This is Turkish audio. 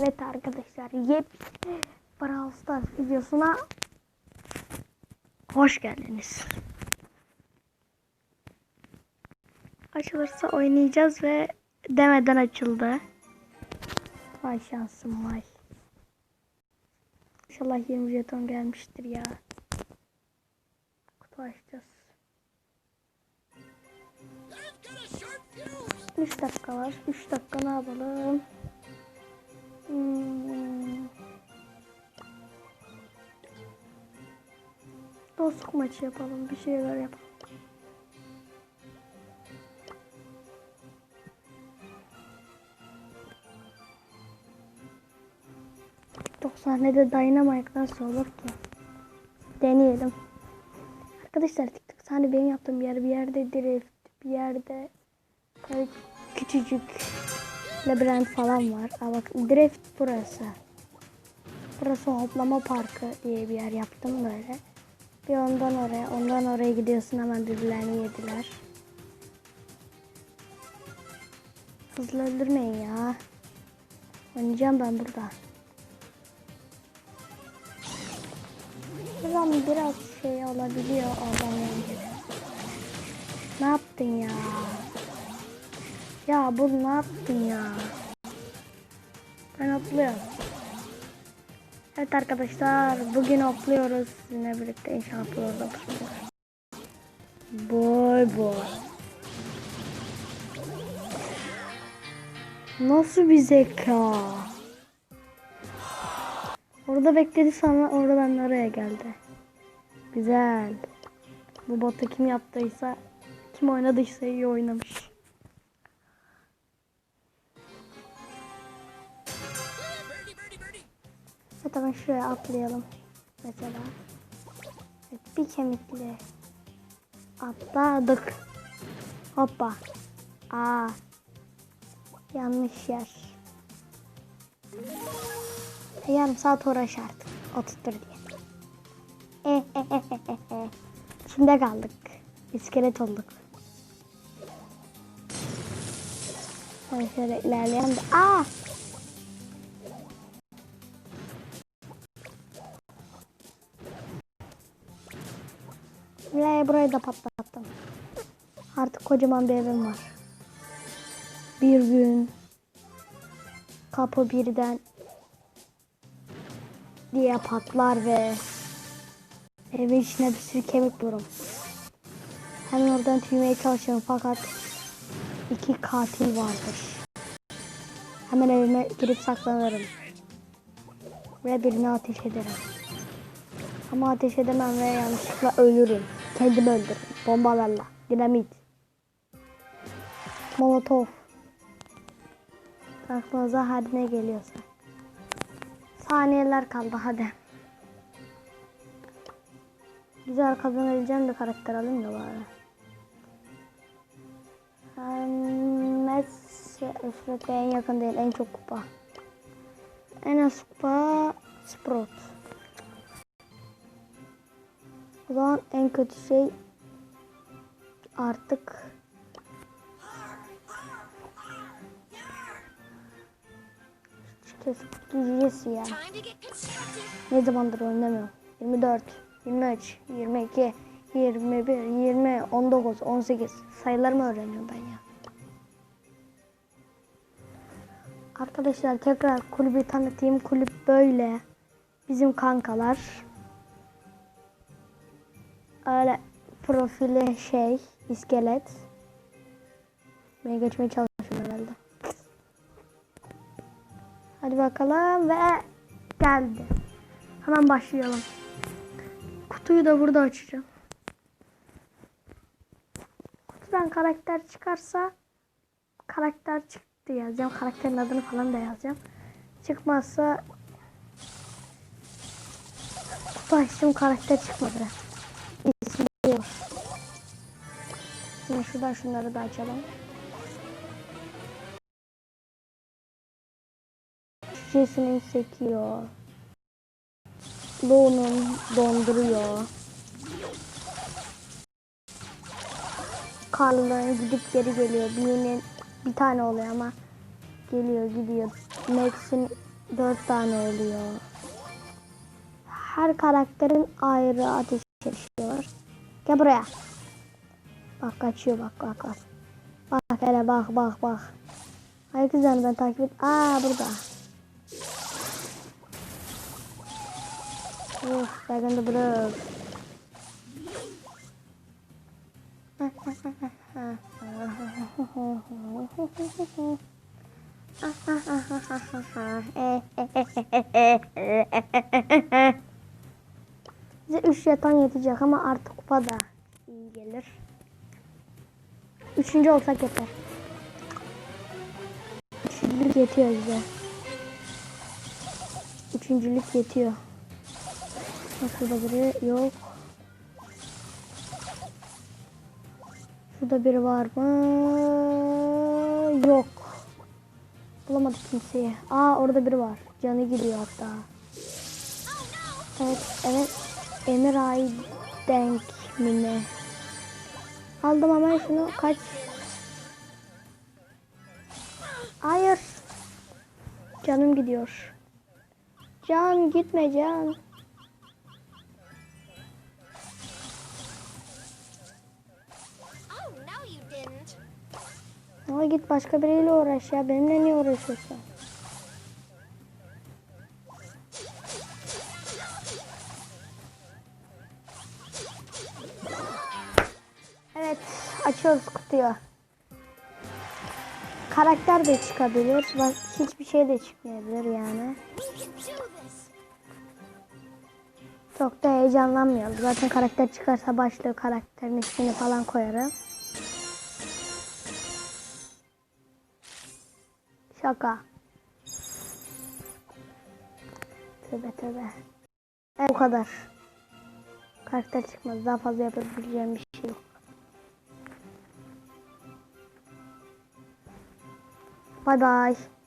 Evet arkadaşlar yep Brawl Stars videosuna hoş geldiniz. Açılırsa oynayacağız ve demeden açıldı. Vay şansım vay. İnşallah 20 jeton gelmiştir ya. Kutu açacağız. 3 dakika var. 3 dakika ne yapalım? Hmm. Dostluk maçı yapalım. Bir şeyler yapalım. Sahnede Dynamite nasıl olur ki? Deneyelim. Arkadaşlar TikTok sahne benim yaptığım bir yer bir yerde drift bir yerde küçücük labirent falan var. Aa bak drift burası. Burası hoplama parkı diye bir yer yaptım böyle. Bir ondan oraya, ondan oraya gidiyorsun hemen birbirlerini yediler. Hızlı öldürmeyin ya. Oynayacağım ben burada. Buradan biraz şey olabiliyor adamın. Ne yaptın ya? Ya bu ne yaptın ya? Ben atlıyorum. Evet arkadaşlar bugün hopluyoruz sizinle birlikte inşallah burada Boy boy. Nasıl bir zeka? Orada bekledi sana oradan nereye geldi? Güzel. Bu botu kim yaptıysa kim oynadıysa iyi oynamış. Evet hemen şuraya atlayalım. Mesela. Evet, bir kemikli. Atladık. Hoppa. Aa. Yanlış yer. Yarım saat uğraş artık. Oturtur diye. İçinde kaldık. İskelet olduk. Şöyle ilerleyelim. Aa! Burayı da patlattım. Artık kocaman bir evim var. Bir gün kapı birden diye patlar ve evin içine bir sürü kemik bulurum. Hemen oradan tüymeye çalışıyorum fakat iki katil vardır. Hemen evime girip saklanırım. Ve birini ateş ederim. Ama ateş edemem ve yanlışlıkla ölürüm. Kendimi öldürürüm. Bombalarla. Dinamit. Molotov. Aklınıza hadi ne geliyorsa. Saniyeler kaldı hadi. Güzel kazanabileceğim bir karakter alayım da bari. Messi Üfret'e en yakın değil en çok kupa. En az kupa Sprout. O zaman en kötü şey artık kesip gideceğiz ya. Constructive. Ne zamandır oynamıyorum. 24, 23, 22, 21, 20, 19, 18 sayılarımı öğreniyorum ben ya. Arkadaşlar tekrar kulübü tanıtayım. Kulüp böyle. Bizim kankalar. Öyle profili şey, iskelet. Beni geçmeye çalışıyorum herhalde. Hadi bakalım ve geldi. Hemen başlayalım. Kutuyu da burada açacağım. Kutudan karakter çıkarsa karakter çıktı yazacağım. Karakterin adını falan da yazacağım. Çıkmazsa kutu açtım karakter çıkmadı. Şimdi şuradan şunları da açalım. Şişesini sekiyor. Doğunun donduruyor. Karlıların gidip geri geliyor. Birinin bir tane oluyor ama geliyor gidiyor. Max'in dört tane oluyor. Her karakterin ayrı ateş ediyor. Gel buraya. Bak kaçıyor bak bak bak. Bak hele bak bak bak. Hayır kızlar ben takip et. Aa burada. Uf, ben de bırak. Bize 3 jeton yetecek ama artık kupa da iyi gelir. Üçüncü olsak yeter. Üçüncülük yetiyor bize. Üçüncülük yetiyor. Nasıl da biri yok. Şurada biri var mı? Yok. Bulamadık kimseyi. Aa orada biri var. Canı gidiyor hatta. Evet, evet. Emir Aydenk mi ne? Aldım hemen şunu. Kaç. Hayır. Canım gidiyor. Can gitme can. Oh. Ama git başka biriyle uğraş ya. Benimle niye uğraşıyorsun? Açıyoruz kutuyu. Karakter de çıkabilir. Bak hiçbir şey de çıkmayabilir yani. Çok da heyecanlanmayalım. Zaten karakter çıkarsa başlığı karakterin ismini falan koyarım. Şaka. Tövbe tövbe. Evet, bu kadar. Karakter çıkmaz. Daha fazla yapabileceğim bir şey yok. Bye bye.